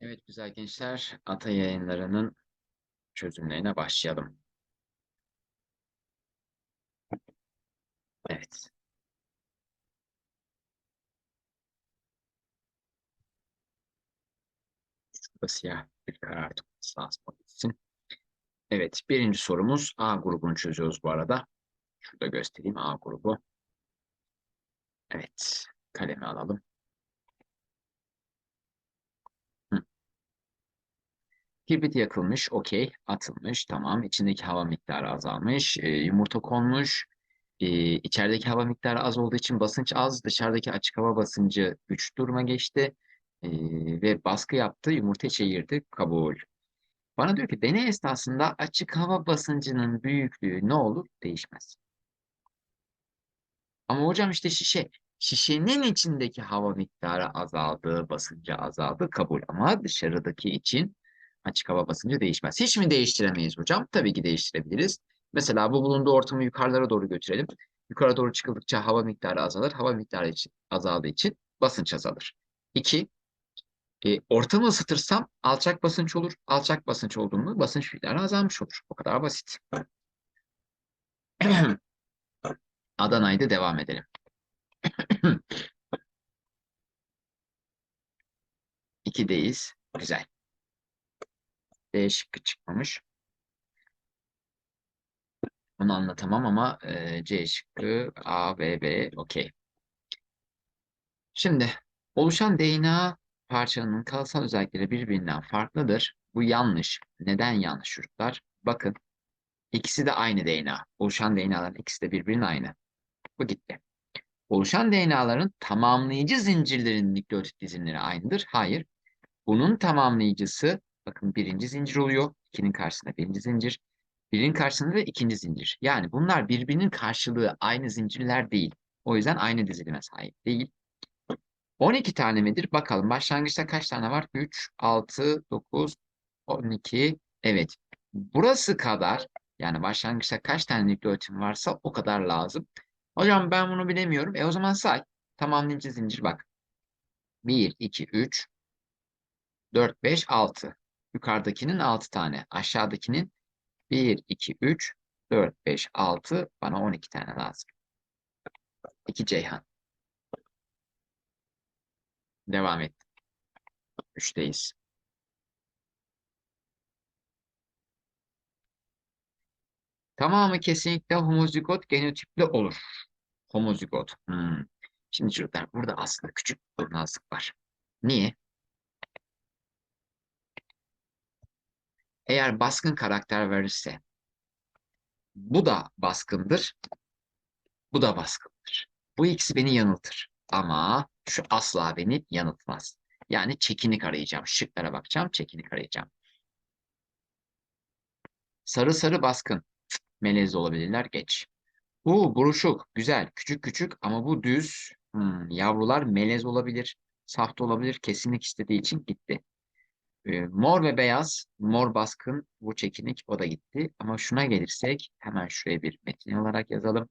Evet güzel gençler, Ata yayınlarının çözümlerine başlayalım. Evet. Şurada siyah bir karar tutması lazım için. Evet, birinci sorumuz A grubunu çözüyoruz bu arada. Şurada göstereyim A grubu. Evet, kalemi alalım. Kibrit yakılmış, okey, atılmış, tamam. İçindeki hava miktarı azalmış, e, yumurta konmuş. E, içerideki hava miktarı az olduğu için basınç az, dışarıdaki açık hava basıncı 3 duruma geçti. E, ve baskı yaptı, yumurta içe kabul. Bana diyor ki deney esnasında açık hava basıncının büyüklüğü ne olur? Değişmez. Ama hocam işte şişe. Şişenin içindeki hava miktarı azaldı, basıncı azaldı, kabul. Ama dışarıdaki için açık hava basıncı değişmez. Hiç mi değiştiremeyiz hocam? Tabii ki değiştirebiliriz. Mesela bu bulunduğu ortamı yukarılara doğru götürelim. Yukarı doğru çıkıldıkça hava miktarı azalır. Hava miktarı için, azaldığı için basınç azalır. İki, e, ortamı ısıtırsam alçak basınç olur. Alçak basınç olduğunda basınç miktarı azalmış olur. O kadar basit. Adana'ydı devam edelim. İkideyiz. Güzel. D şıkkı çıkmamış. Onu anlatamam ama e, C şıkkı A, B, B okey. Şimdi oluşan DNA parçanın kalıtsal özellikleri birbirinden farklıdır. Bu yanlış. Neden yanlış çocuklar? Bakın ikisi de aynı DNA. Oluşan DNA'ların ikisi de birbirinin aynı. Bu gitti. Oluşan DNA'ların tamamlayıcı zincirlerin nükleotit dizimleri aynıdır. Hayır. Bunun tamamlayıcısı bakın birinci zincir oluyor. İkinin karşısında birinci zincir. Birinin karşısında da ikinci zincir. Yani bunlar birbirinin karşılığı aynı zincirler değil. O yüzden aynı dizilime sahip değil. 12 tane midir? Bakalım başlangıçta kaç tane var? 3, 6, 9, 12. Evet. Burası kadar yani başlangıçta kaç tane nükleotin varsa o kadar lazım. Hocam ben bunu bilemiyorum. E o zaman say. Tamamlayıcı zincir bak. 1, 2, 3, 4, 5, 6. Yukarıdakinin 6 tane. Aşağıdakinin 1, 2, 3, 4, 5, 6. Bana 12 tane lazım. 2 Ceyhan. Devam et. 3'teyiz. Tamamı kesinlikle homozigot genotipli olur. Homozigot. Hmm. Şimdi çocuklar burada aslında küçük bir var. Niye? Eğer baskın karakter verirse bu da baskındır, bu da baskındır. Bu ikisi beni yanıltır. Ama şu asla beni yanıltmaz. Yani çekinik arayacağım. Şıklara bakacağım, çekinik arayacağım. Sarı sarı baskın. Melez olabilirler, geç. Bu buruşuk, güzel, küçük küçük ama bu düz. Hmm, yavrular melez olabilir, safta olabilir. Kesinlik istediği için gitti. Ee, mor ve beyaz, mor baskın, bu çekinik, o da gitti. Ama şuna gelirsek, hemen şuraya bir metin olarak yazalım.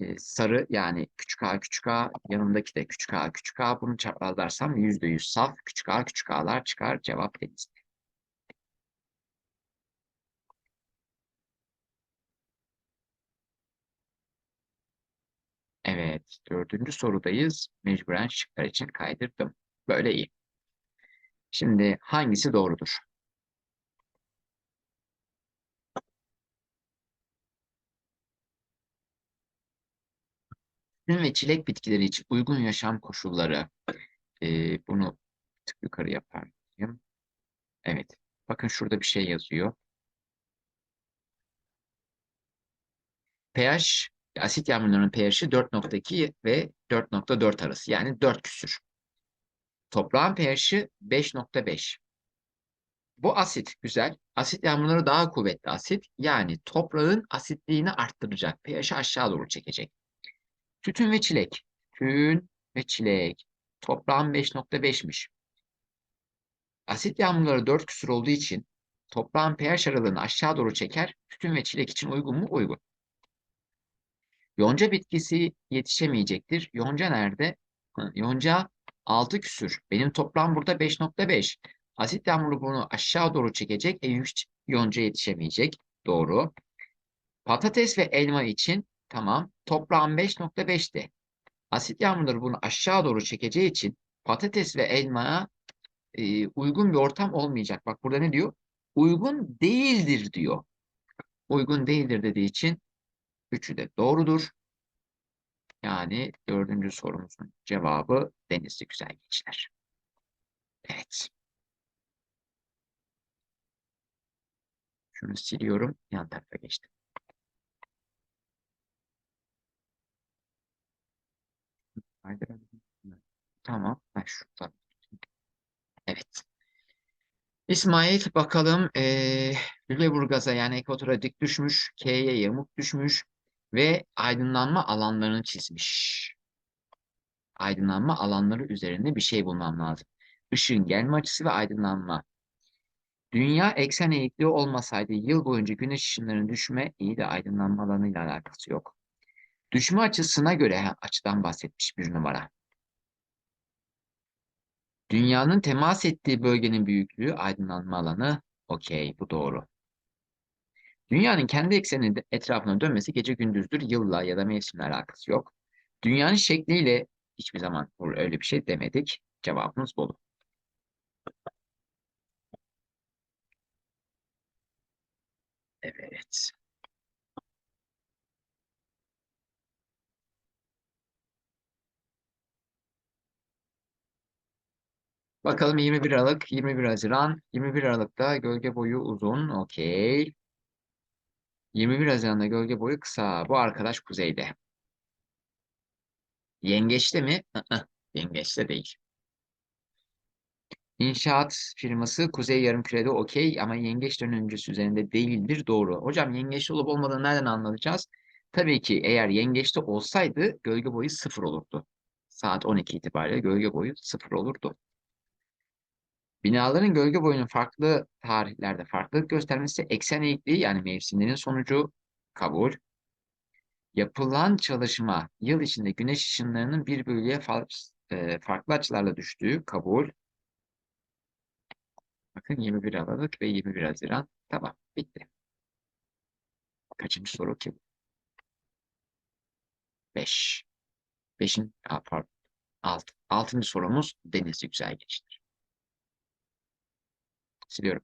Ee, sarı yani küçük a küçük a, yanındaki de küçük a küçük a. Bunu yüzde yüz saf, küçük a küçük a'lar çıkar. Cevap deniz. Evet, dördüncü sorudayız. Mecburen şıklar için kaydırdım. Böyle iyi. Şimdi hangisi doğrudur? Üzüm ve çilek bitkileri için uygun yaşam koşulları. Ee, bunu tık yukarı yapar mıyım? Evet. Bakın şurada bir şey yazıyor. pH, asit yağmurlarının pH'i 4.2 ve 4.4 arası. Yani 4 küsür. Toprağın pH'i 5.5. Bu asit güzel. Asit yağmurları daha kuvvetli asit. Yani toprağın asitliğini arttıracak. pH'i aşağı doğru çekecek. Tütün ve çilek. Tütün ve çilek. Toprağın 5.5'miş. Asit yağmurları 4 küsur olduğu için toprağın pH aralığını aşağı doğru çeker. Tütün ve çilek için uygun mu? Uygun. Yonca bitkisi yetişemeyecektir. Yonca nerede? Yonca 6 küsür. Benim toprağım burada 5.5. Asit yağmuru bunu aşağı doğru çekecek. E yük yonca yetişemeyecek. Doğru. Patates ve elma için tamam. Toprağın 5.5'ti. Asit yağmurları bunu aşağı doğru çekeceği için patates ve elmaya e, uygun bir ortam olmayacak. Bak burada ne diyor? Uygun değildir diyor. Uygun değildir dediği için üçü de doğrudur. Yani dördüncü sorumuzun cevabı denizli güzelgeçler. Evet. Şunu siliyorum. Yan tarafa geçtim. Tamam. Ben şuradan. Evet. İsmail bakalım ee, Lüleburgaz'a yani ekvatora dik düşmüş, K'ye yamuk düşmüş ve aydınlanma alanlarını çizmiş. Aydınlanma alanları üzerinde bir şey bulmam lazım. Işığın gelme açısı ve aydınlanma. Dünya eksen eğikliği olmasaydı yıl boyunca güneş ışınlarının düşme iyi de aydınlanma alanıyla alakası yok. Düşme açısına göre açıdan bahsetmiş bir numara. Dünyanın temas ettiği bölgenin büyüklüğü aydınlanma alanı. Okey, bu doğru. Dünyanın kendi ekseninde etrafına dönmesi gece gündüzdür, yılla ya da mevsimle alakası yok. Dünyanın şekliyle hiçbir zaman öyle bir şey demedik. Cevabımız Bolu. Evet. Bakalım 21 Aralık, 21 Haziran. 21 Aralık'ta gölge boyu uzun. Okey. 21 Haziran'da gölge boyu kısa. Bu arkadaş kuzeyde. Yengeçte mi? Yengeçte değil. İnşaat firması Kuzey Yarımküre'de okey ama yengeç dönümcüsü üzerinde değildir. Doğru. Hocam yengeçte olup olmadığını nereden anlayacağız? Tabii ki eğer yengeçte olsaydı gölge boyu sıfır olurdu. Saat 12 itibariyle gölge boyu sıfır olurdu. Binaların gölge boyunun farklı tarihlerde farklılık göstermesi eksen eğikliği yani mevsimlerin sonucu kabul. Yapılan çalışma yıl içinde güneş ışınlarının bir bölgeye e, farklı açılarla düştüğü kabul. Bakın 21 Aralık ve 21 Haziran. Tamam bitti. Kaçıncı soru ki? 5. 5'in pardon. 6. Altıncı sorumuz denizli güzel. Siliyorum.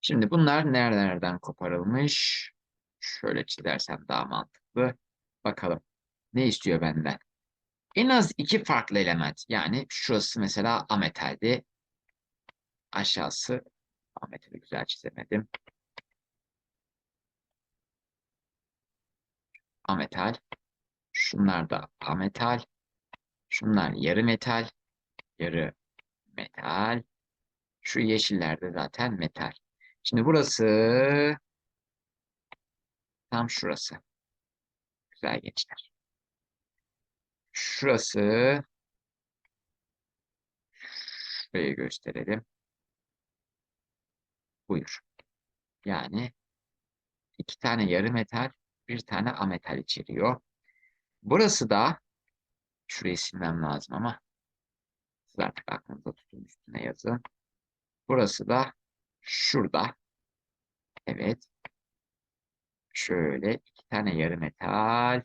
Şimdi bunlar nerelerden koparılmış? Şöyle çizersem daha mantıklı. Bakalım. Ne istiyor benden? En az iki farklı element. Yani şurası mesela ametaldi. Aşağısı ametali güzel çizemedim. Ametal. Şunlar da ametal. Şunlar yarı metal. Yarı metal. Şu yeşiller de zaten metal. Şimdi burası tam şurası. Güzel gençler. Şurası şurayı gösterelim. Buyur. Yani iki tane yarı metal, bir tane ametal içeriyor. Burası da şurayı silmem lazım ama siz artık aklınızda tutun üstüne yazın. Burası da şurada. Evet. Şöyle iki tane yarı metal,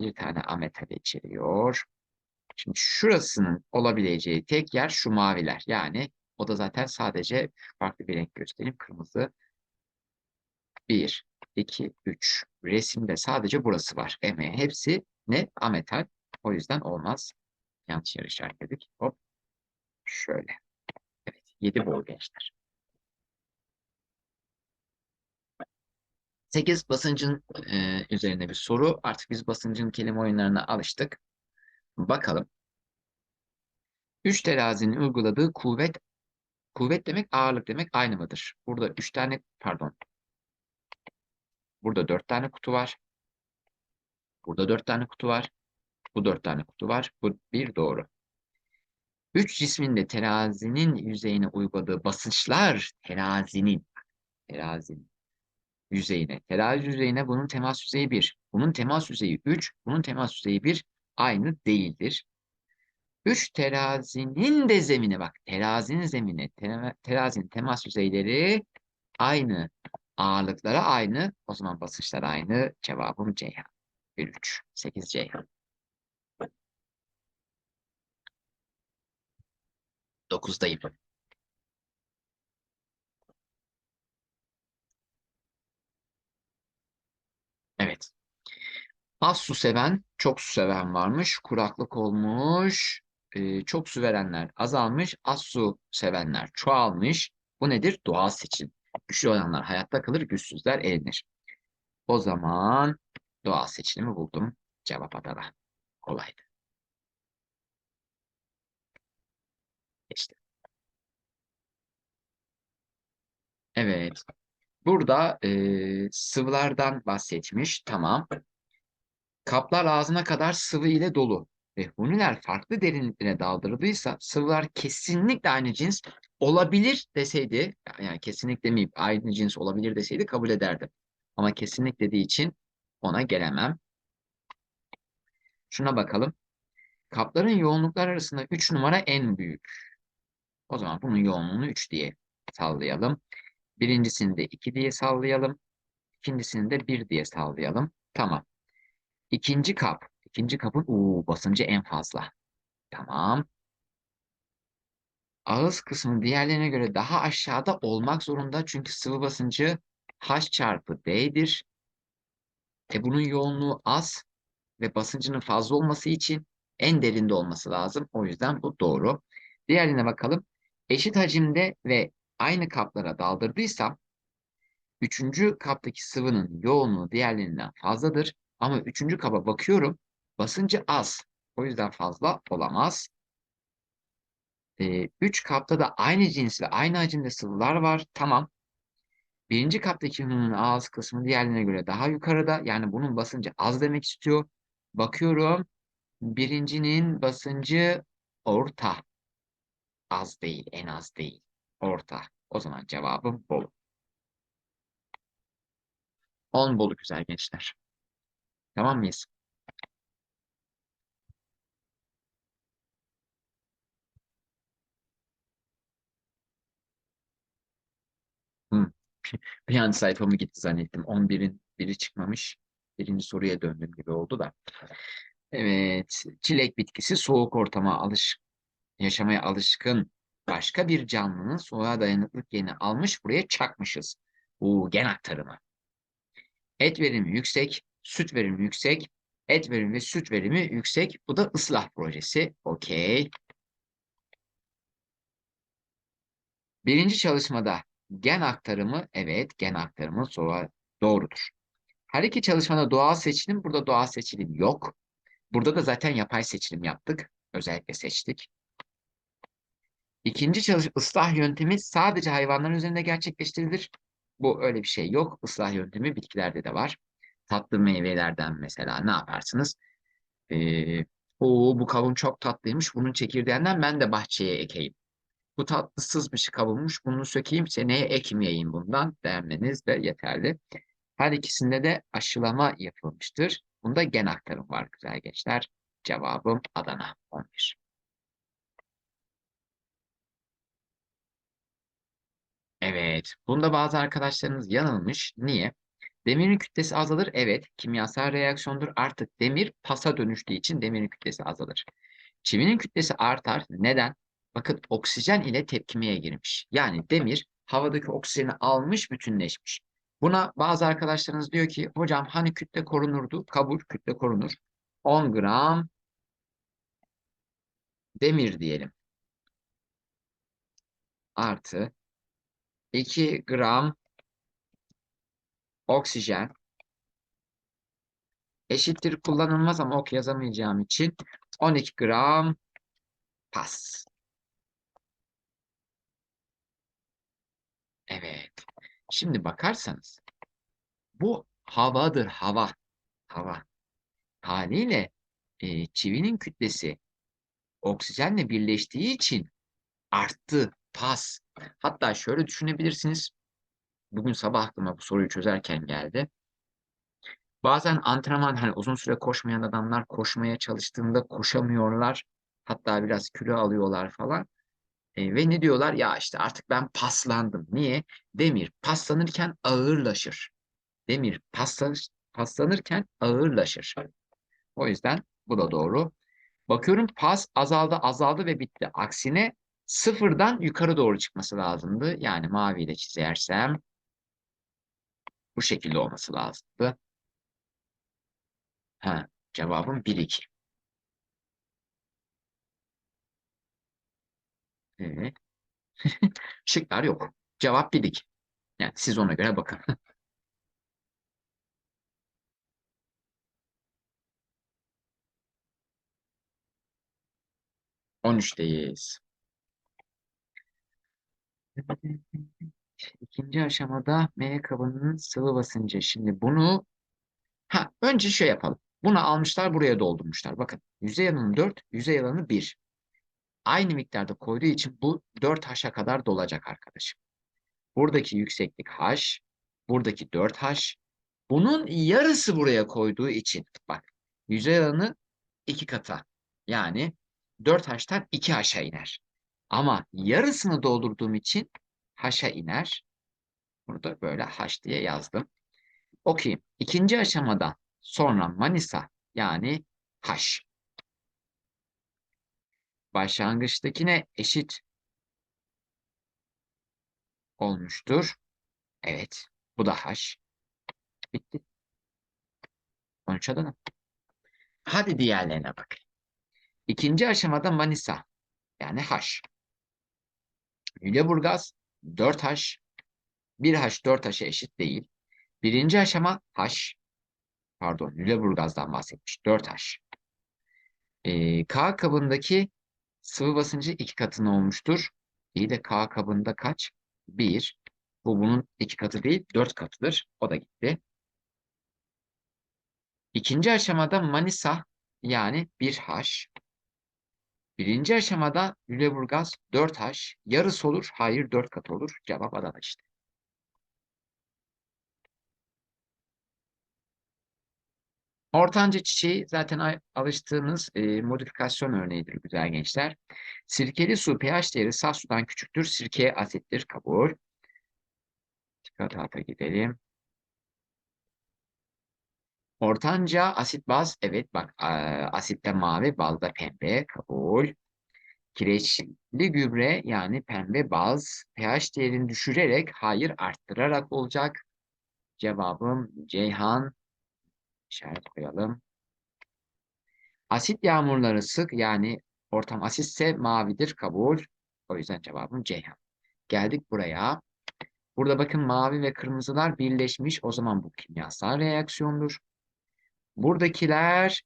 bir tane ametal içeriyor. Şimdi şurasının olabileceği tek yer şu maviler. Yani o da zaten sadece farklı bir renk göstereyim. Kırmızı. 1, 2, 3. Resimde sadece burası var. Eme hepsi ne? Ametal. O yüzden olmaz. Yanlış yer işaretledik. Hop. Şöyle. Evet. 7 bol gençler. 8 basıncın e, üzerine bir soru. Artık biz basıncın kelime oyunlarına alıştık. Bakalım. 3 terazinin uyguladığı kuvvet kuvvet demek ağırlık demek aynı mıdır? Burada 3 tane pardon. Burada 4 tane kutu var. Burada 4 tane kutu var. Bu 4 tane kutu var. Bu bir doğru. 3 cismin de terazinin yüzeyine uyguladığı basınçlar terazinin terazinin yüzeyine. Terazi yüzeyine bunun temas yüzeyi 1. Bunun temas yüzeyi 3. Bunun temas yüzeyi 1. Aynı değildir. 3 terazinin de zemini bak. Terazinin zemini, te- terazinin temas yüzeyleri aynı. Ağırlıkları aynı. O zaman basınçlar aynı. Cevabım Ceyhan. 1 3. 8 Ceyhan. 9'dayım. Evet. Az su seven, çok su seven varmış. Kuraklık olmuş. Ee, çok su verenler azalmış. Az su sevenler çoğalmış. Bu nedir? Doğal seçim. Güçlü olanlar hayatta kalır, güçsüzler elenir. O zaman doğal seçilimi buldum. Cevap Adana. Kolaydı. İşte. Evet. Burada e, sıvılardan bahsetmiş. Tamam. Kaplar ağzına kadar sıvı ile dolu ve huniler farklı derinliklere daldırıldıysa sıvılar kesinlikle aynı cins olabilir deseydi, yani kesinlikle demeyip aynı cins olabilir deseydi kabul ederdim. Ama kesinlikle dediği için ona gelemem. Şuna bakalım. Kapların yoğunluklar arasında 3 numara en büyük. O zaman bunun yoğunluğunu 3 diye sallayalım. Birincisini de 2 diye sallayalım. İkincisini de 1 diye sallayalım. Tamam. İkinci kap. İkinci kapın uu, basıncı en fazla. Tamam. Ağız kısmı diğerlerine göre daha aşağıda olmak zorunda. Çünkü sıvı basıncı H çarpı D'dir. E bunun yoğunluğu az ve basıncının fazla olması için en derinde olması lazım. O yüzden bu doğru. Diğerine bakalım. Eşit hacimde ve aynı kaplara daldırdıysam üçüncü kaptaki sıvının yoğunluğu diğerlerinden fazladır. Ama üçüncü kaba bakıyorum basıncı az. O yüzden fazla olamaz. Ee, üç kapta da aynı cins ve aynı hacimde sıvılar var. Tamam. Birinci kaptaki hunun ağız kısmı diğerlerine göre daha yukarıda. Yani bunun basıncı az demek istiyor. Bakıyorum. Birincinin basıncı orta. Az değil, en az değil. Orta. O zaman cevabım Bolu. 10 Bolu güzel gençler. Tamam mıyız? Hı. Bir an sayfamı gitti zannettim. 11'in biri çıkmamış. Birinci soruya döndüm gibi oldu da. Evet. Çilek bitkisi soğuk ortama alış yaşamaya alışkın başka bir canlının soğuğa dayanıklık genini almış buraya çakmışız. Bu gen aktarımı. Et verimi yüksek, süt verimi yüksek, et verimi ve süt verimi yüksek. Bu da ıslah projesi. Okey. Birinci çalışmada gen aktarımı, evet gen aktarımı soğuğa doğrudur. Her iki çalışmada doğal seçilim, burada doğal seçilim yok. Burada da zaten yapay seçilim yaptık. Özellikle seçtik. İkinci çalış ıslah yöntemi sadece hayvanların üzerinde gerçekleştirilir. Bu öyle bir şey yok. Islah yöntemi bitkilerde de var. Tatlı meyvelerden mesela ne yaparsınız? Ee, o bu kavun çok tatlıymış. Bunun çekirdeğinden ben de bahçeye ekeyim. Bu tatlısız bir şey kavunmuş. Bunu sökeyim seneye ekmeyeyim bundan denmeniz de yeterli. Her ikisinde de aşılama yapılmıştır. Bunda gen aktarım var güzel gençler. Cevabım Adana 11. Evet. Bunda bazı arkadaşlarınız yanılmış. Niye? Demirin kütlesi azalır. Evet. Kimyasal reaksiyondur. Artık demir pasa dönüştüğü için demirin kütlesi azalır. Çivinin kütlesi artar. Neden? Bakın oksijen ile tepkimeye girmiş. Yani demir havadaki oksijeni almış, bütünleşmiş. Buna bazı arkadaşlarınız diyor ki hocam hani kütle korunurdu? Kabul kütle korunur. 10 gram demir diyelim. Artı 2 gram oksijen eşittir kullanılmaz ama ok yazamayacağım için 12 gram pas. Evet. Şimdi bakarsanız bu havadır hava. Hava. Haliyle e, çivinin kütlesi oksijenle birleştiği için arttı pas. Hatta şöyle düşünebilirsiniz. bugün sabah aklıma bu soruyu çözerken geldi. Bazen antrenman hani uzun süre koşmayan adamlar koşmaya çalıştığında koşamıyorlar. Hatta biraz kilo alıyorlar falan. E, ve ne diyorlar? Ya işte artık ben paslandım. Niye? Demir paslanırken ağırlaşır. Demir paslanır, paslanırken ağırlaşır. O yüzden bu da doğru. Bakıyorum pas azaldı azaldı ve bitti. Aksine sıfırdan yukarı doğru çıkması lazımdı. Yani maviyle çizersem bu şekilde olması lazımdı. Ha, cevabım 1-2. Evet. Şıklar yok. Cevap 1-2. Yani siz ona göre bakın. 13'teyiz. İkinci aşamada M kabının sıvı basıncı. Şimdi bunu ha önce şey yapalım. Bunu almışlar buraya doldurmuşlar. Bakın yüzey alanı 4, yüzey alanı 1. Aynı miktarda koyduğu için bu 4H'a kadar dolacak arkadaşım. Buradaki yükseklik H, buradaki 4H. Bunun yarısı buraya koyduğu için bak yüzey alanı 2 kata. Yani 4H'tan 2H'a iner. Ama yarısını doldurduğum için H'a iner. Burada böyle H diye yazdım. Okuyayım. İkinci aşamadan sonra Manisa yani H. Başlangıçtakine eşit olmuştur. Evet. Bu da H. Bitti. 13 Adana. Hadi diğerlerine bak. İkinci aşamada Manisa yani H. Lüleburgaz 4H. 1H 4H'e eşit değil. Birinci aşama H. Pardon Lüleburgaz'dan bahsetmiş. 4H. Ee, K kabındaki sıvı basıncı iki katına olmuştur. İyi de K kabında kaç? 1. Bu bunun iki katı değil, dört katıdır. O da gitti. İkinci aşamada Manisa yani 1H. Birinci aşamada Lüleburgaz 4H. Yarısı olur. Hayır 4 kat olur. Cevap Adana işte. Ortanca çiçeği zaten alıştığınız e, modifikasyon örneğidir güzel gençler. Sirkeli su pH değeri saf sudan küçüktür. Sirke asittir. Kabul. Dikkat hata gidelim. Ortanca asit baz. Evet bak asitte mavi bazda pembe. Kabul. Kireçli gübre yani pembe baz pH değerini düşürerek hayır arttırarak olacak. Cevabım Ceyhan. İşaret koyalım. Asit yağmurları sık yani ortam asitse mavidir kabul. O yüzden cevabım Ceyhan. Geldik buraya. Burada bakın mavi ve kırmızılar birleşmiş. O zaman bu kimyasal reaksiyondur. Buradakiler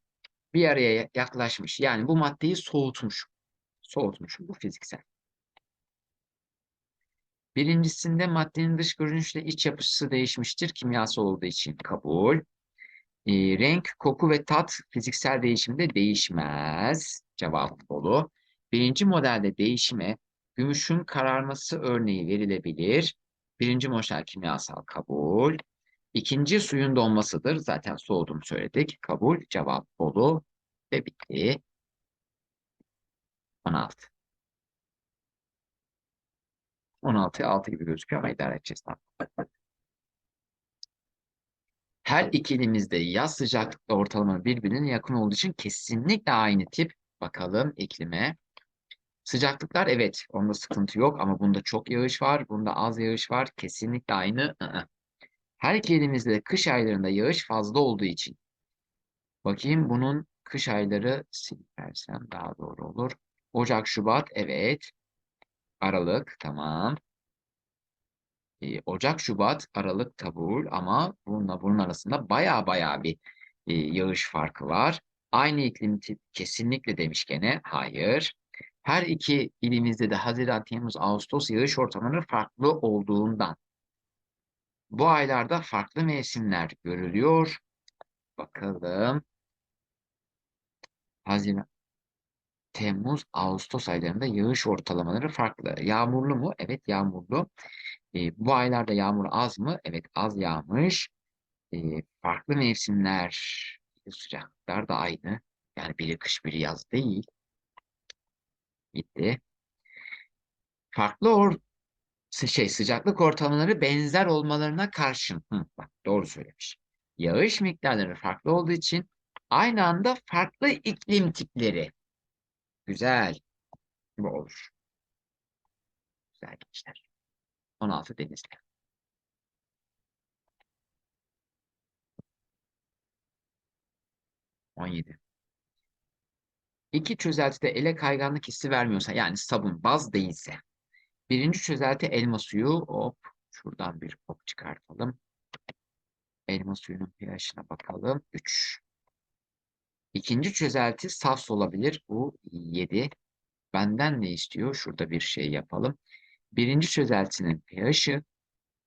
bir araya yaklaşmış. Yani bu maddeyi soğutmuş. Soğutmuş. Bu fiziksel. Birincisinde maddenin dış görünüşle iç yapısı değişmiştir. Kimyasal olduğu için kabul. E, renk, koku ve tat fiziksel değişimde değişmez. Cevap dolu. Birinci modelde değişime gümüşün kararması örneği verilebilir. Birinci model kimyasal kabul. İkinci suyun donmasıdır. Zaten soğuduğunu söyledik. Kabul, cevap dolu ve bitti. 16. 16'ya 6 gibi gözüküyor ama idare edeceğiz. Her iki ilimizde yaz sıcaklıkla ortalama birbirine yakın olduğu için kesinlikle aynı tip. Bakalım iklime. Sıcaklıklar evet onda sıkıntı yok ama bunda çok yağış var. Bunda az yağış var. Kesinlikle aynı. Her iki de kış aylarında yağış fazla olduğu için. Bakayım bunun kış ayları silersem daha doğru olur. Ocak, Şubat evet. Aralık tamam. Ee, Ocak, Şubat, Aralık kabul ama bununla bunun arasında baya baya bir e, yağış farkı var. Aynı iklim tip kesinlikle demiş gene. Hayır. Her iki ilimizde de Haziran, Temmuz, Ağustos yağış ortamları farklı olduğundan bu aylarda farklı mevsimler görülüyor. Bakalım. Haziran, Temmuz, Ağustos aylarında yağış ortalamaları farklı. Yağmurlu mu? Evet yağmurlu. E, bu aylarda yağmur az mı? Evet az yağmış. E, farklı mevsimler, sıcaklıklar da aynı. Yani biri kış biri yaz değil. Gitti. Farklı or şey sıcaklık ortamları benzer olmalarına karşın. Hı, bak doğru söylemiş. Yağış miktarları farklı olduğu için aynı anda farklı iklim tipleri. Güzel. Bu olur. Güzel gençler. 16 denizli. On yedi. İki çözeltide ele kayganlık hissi vermiyorsa yani sabun baz değilse birinci çözelti elma suyu hop şuradan bir hop çıkartalım. Elma suyunun pH'ine bakalım. 3. İkinci çözelti saf olabilir. Bu 7. Benden ne istiyor? Şurada bir şey yapalım. Birinci çözeltinin pH'i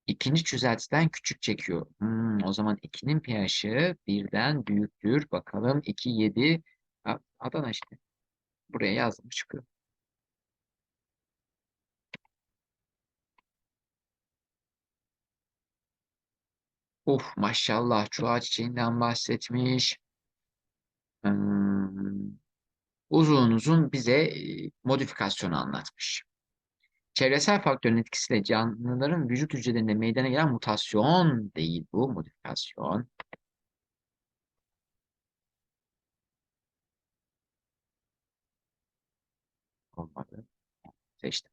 ikinci çözeltiden küçük çekiyor. Hmm, o zaman 2'nin pH'i birden büyüktür. Bakalım 2, 7. Ha, Adana işte. Buraya yazdım çıkıyor. Uf maşallah çuha çiçeğinden bahsetmiş. Hmm, uzun uzun bize e, modifikasyonu anlatmış. Çevresel faktörün etkisiyle canlıların vücut hücrelerinde meydana gelen mutasyon değil bu modifikasyon. Olmadı. Seçtim.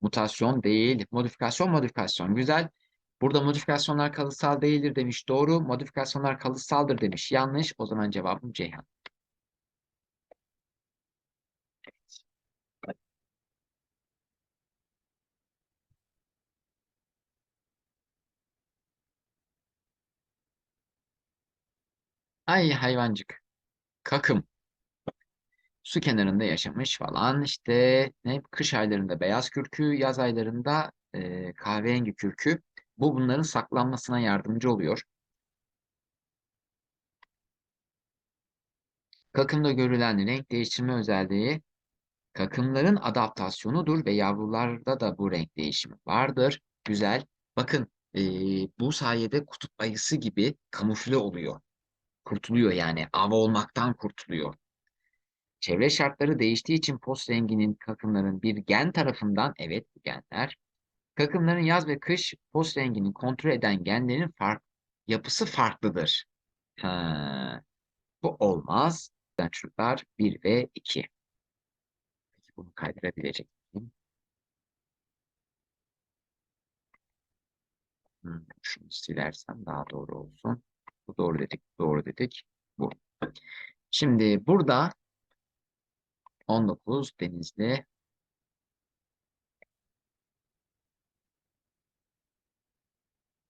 Mutasyon değil. Modifikasyon modifikasyon. Güzel. Burada modifikasyonlar kalıtsal değildir demiş. Doğru. Modifikasyonlar kalıtsaldır demiş. Yanlış. O zaman cevabım Ceyhan. Ay hayvancık. Kakım. Su kenarında yaşamış falan. İşte ne kış aylarında beyaz kürkü, yaz aylarında e, kahverengi kürkü. Bu bunların saklanmasına yardımcı oluyor. Kakımda görülen renk değiştirme özelliği kakımların adaptasyonudur ve yavrularda da bu renk değişimi vardır. Güzel. Bakın e, bu sayede kutup ayısı gibi kamufle oluyor. Kurtuluyor yani. Av olmaktan kurtuluyor. Çevre şartları değiştiği için post renginin kakımların bir gen tarafından, evet bu genler, kakımların yaz ve kış post rengini kontrol eden genlerin fark, yapısı farklıdır. Ha, bu olmaz. Çocuklar 1 ve 2. Peki bunu kaydırabilecek miyim? Hmm, şunu silersem daha doğru olsun. Doğru dedik, doğru dedik. Bu. Şimdi burada 19 Denizli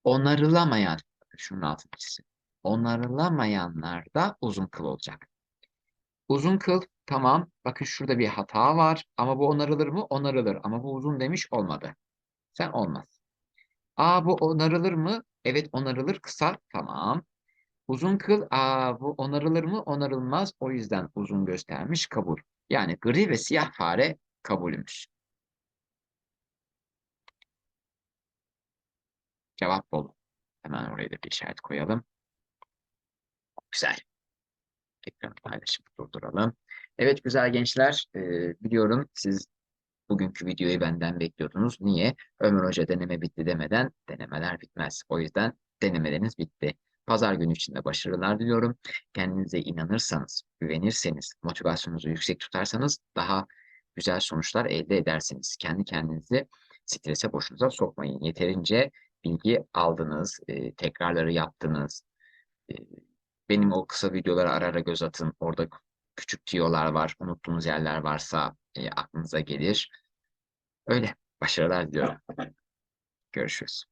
onarılamayan şunun altını çizin. Onarılamayanlarda uzun kıl olacak. Uzun kıl tamam. Bakın şurada bir hata var. Ama bu onarılır mı? Onarılır. Ama bu uzun demiş olmadı. Sen olmaz. Aa bu onarılır mı? Evet onarılır. Kısa. Tamam. Uzun kıl. Aa bu onarılır mı? Onarılmaz. O yüzden uzun göstermiş. Kabul. Yani gri ve siyah fare kabulümüz. Cevap bol. Hemen oraya da bir işaret koyalım. Güzel. Ekran paylaşımı durduralım. Evet güzel gençler. E, biliyorum siz bugünkü videoyu benden bekliyordunuz. Niye? Ömer Hoca deneme bitti demeden denemeler bitmez. O yüzden denemeleriniz bitti. Pazar günü içinde başarılar diliyorum. Kendinize inanırsanız, güvenirseniz, motivasyonunuzu yüksek tutarsanız daha güzel sonuçlar elde edersiniz. Kendi kendinizi strese boşunuza sokmayın. Yeterince bilgi aldınız, e, tekrarları yaptınız. E, benim o kısa videolara ara ara göz atın. Orada küçük tiyolar var. Unuttuğunuz yerler varsa e, aklınıza gelir. Öyle. Başarılar diliyorum. Görüşürüz.